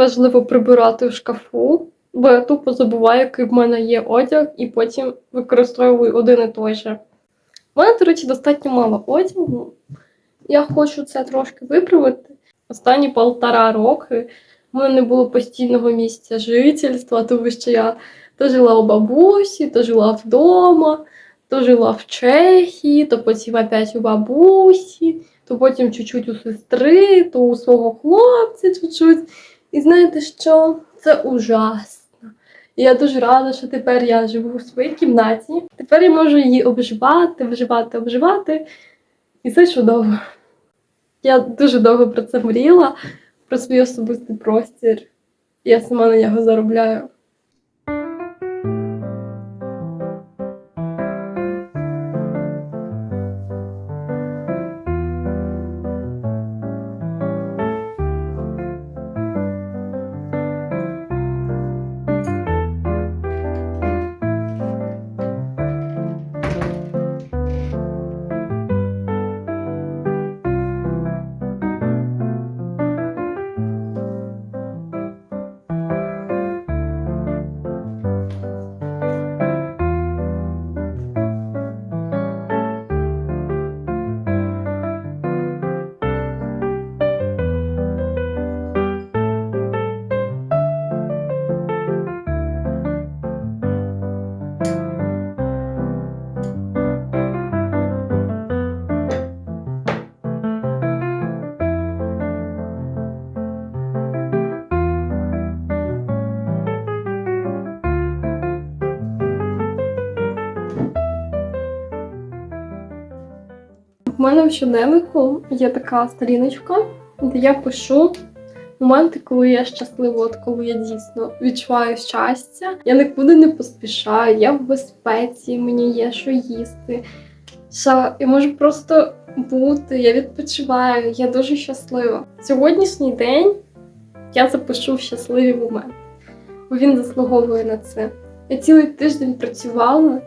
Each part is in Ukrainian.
важливо прибирати в шкафу, бо я тупо забуваю, який в мене є одяг, і потім використовую один і той же. У мене, до речі, достатньо мало одягу. Я хочу це трошки виправити. Останні полтора роки в мене не було постійного місця жительства, тому що я то жила у бабусі, то жила вдома, то жила в Чехії, то потім опять у бабусі, то потім чуть-чуть у сестри, то у свого хлопця чуть-чуть. І знаєте що? Це ужасно. Я дуже рада, що тепер я живу у своїй кімнаті. Тепер я можу її обживати, обживати, обживати. І це чудово. Я дуже довго про це мріяла, про свій особистий простір. Я сама на нього заробляю. У мене в щоденнику є така сторіночка, де я пишу моменти, коли я щаслива, от коли я дійсно відчуваю щастя. Я нікуди не поспішаю, я в безпеці, мені є що їсти. Що я можу просто бути, я відпочиваю, я дуже щаслива. Сьогоднішній день я запишу щасливі моменти, бо він заслуговує на це. Я цілий тиждень працювала,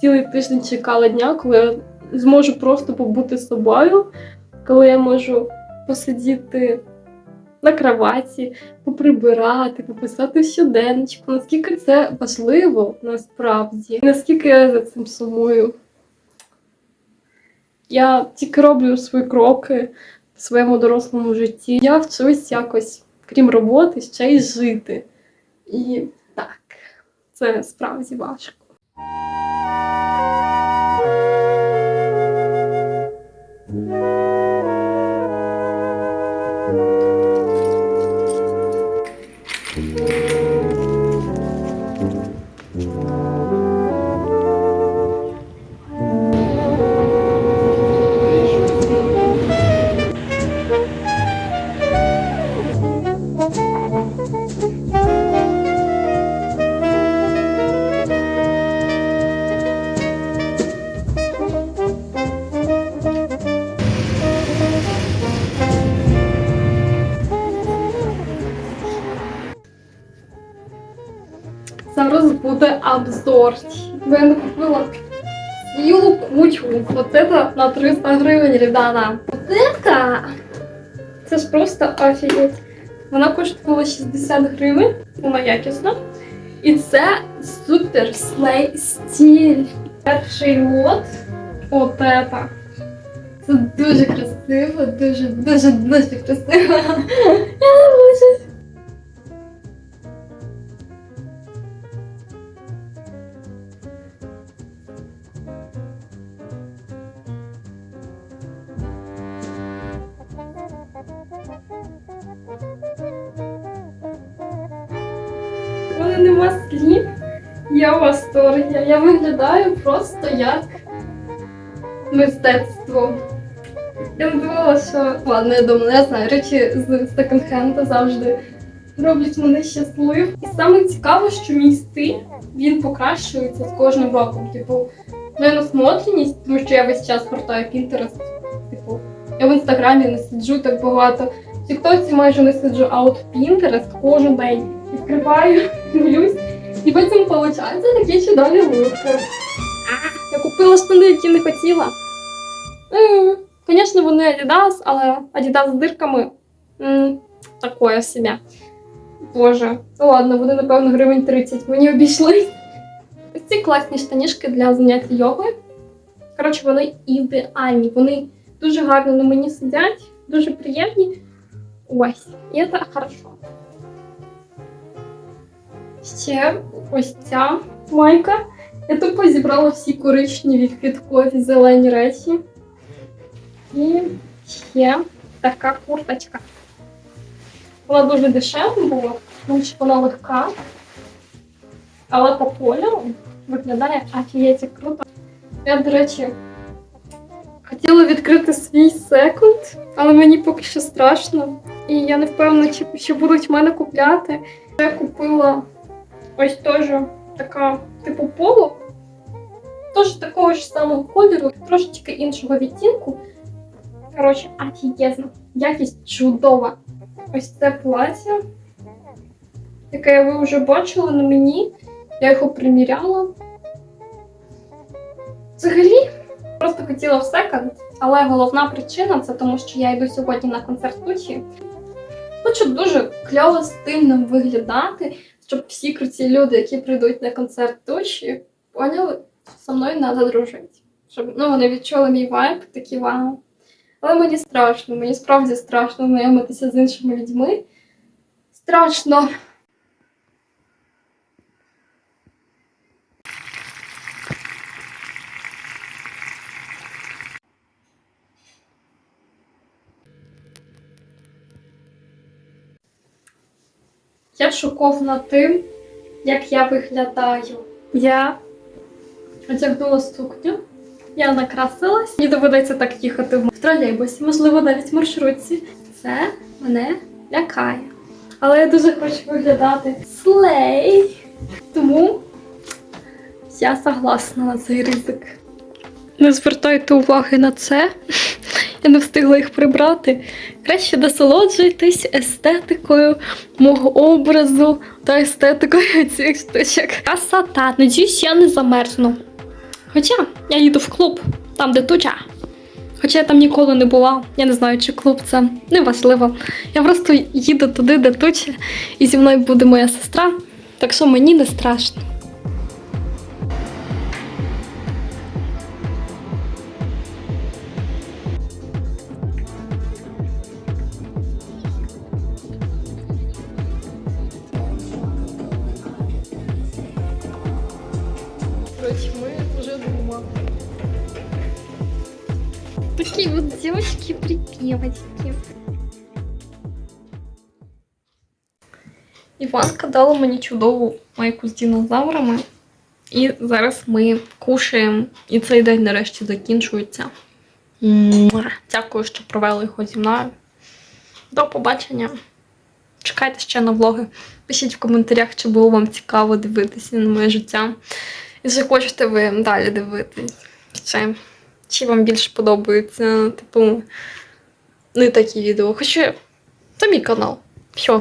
цілий тиждень чекала дня, коли я зможу просто побути собою, коли я можу посидіти на кроваті, поприбирати, пописати щоденничку. Наскільки це важливо насправді, наскільки я за цим сумую. Я тільки роблю свої кроки в своєму дорослому житті. Я вчусь якось, крім роботи, ще й жити. І так, це справді важко. thank mm-hmm. you буде обзор. Бо я накупила цілу кучу. Вот это на 300 гривень, ребята. Вот это! Це ж просто офігеть. Вона коштувала 60 гривень, вона якісна. І це супер слей стіль. Перший лот. От это. Це дуже красиво, дуже, дуже, дуже красиво. Мене нема слів. Я в восторгі. Я виглядаю просто як мистецтво. Я не думала, що. Ладно, я думала, я знаю, речі з секонд-хенда завжди роблять мене щасливим. І саме цікаво, що мій стиль він покращується з кожним роком. Типу, моя насмотреність, тому що я весь час гортаю Pinterest. Типу, я в інстаграмі не сиджу так багато. В Тіктоці майже не сиджу, а от Pinterest кожен день відкриваю, дивлюсь. І потім виходить такі чудові луки. Я купила штани, які не хотіла. Звісно, вони Adidas, але Adidas з дирками такое собі. Боже, ну ладно, вони, напевно, гривень 30. Мені обійшлись. Ось ці класні штанішки для заняття йогою. Коротше, вони ідеальні. Вони дуже гарно на мені сидять, дуже приємні. Ось, і це хорошо. Ще ось ця майка. Я тупо зібрала всі коричневі, квіткові, зелені речі. І ще така курточка. Вона дуже дешева була, тому що вона легка. Але по кольору виглядає афієті круто. Я, до речі, хотіла відкрити свій секунд, але мені поки що страшно. І я не впевнена, чи ще будуть мене купляти. Я купила ось теж така, типу, поло. Теж такого ж самого кольору, трошечки іншого відтінку. Коротше, офігезно. Якість чудова. Ось це плаття, яке ви вже бачили на мені. Я його приміряла. Взагалі, просто хотіла в секонд, але головна причина це тому, що я йду сьогодні на концерт Тучі. Хочу дуже кльово стильно виглядати, щоб всі круті люди, які прийдуть на концерт душі, поняли, що зі мною треба дружити. Щоб ну, вони відчули мій вайб, такі вау. Але мені страшно, мені справді страшно знайомитися з іншими людьми. Страшно. Я шокована тим, як я виглядаю. Я одягнула сукню, я накрасилась. Мені доведеться так їхати в тролейбусі, можливо, навіть в маршрутці. Це мене лякає. Але я дуже хочу виглядати слей. Тому я согласна на цей ризик. Не звертайте уваги на це. Я не встигла їх прибрати. Краще насолоджуйтесь естетикою мого образу та естетикою цих штучок. Красота, надіюсь, я не замерзну. Хоча я їду в клуб, там, де туча. Хоча я там ніколи не була, я не знаю, чи клуб це неважливо. Я просто їду туди, де туча, і зі мною буде моя сестра, так що мені не страшно. Вот девочки-припевочки. Іванка дала мені чудову майку з динозаврами. І зараз ми кушаємо, і цей день нарешті закінчується. Дякую, що провели його зі мною. До побачення. Чекайте ще на влоги. Пишіть в коментарях, чи було вам цікаво дивитися на моє життя. І чи хочете ви далі дивитись? Чи, чи вам більше подобаються, типу, не такі відео? Хоча це мій канал. Все.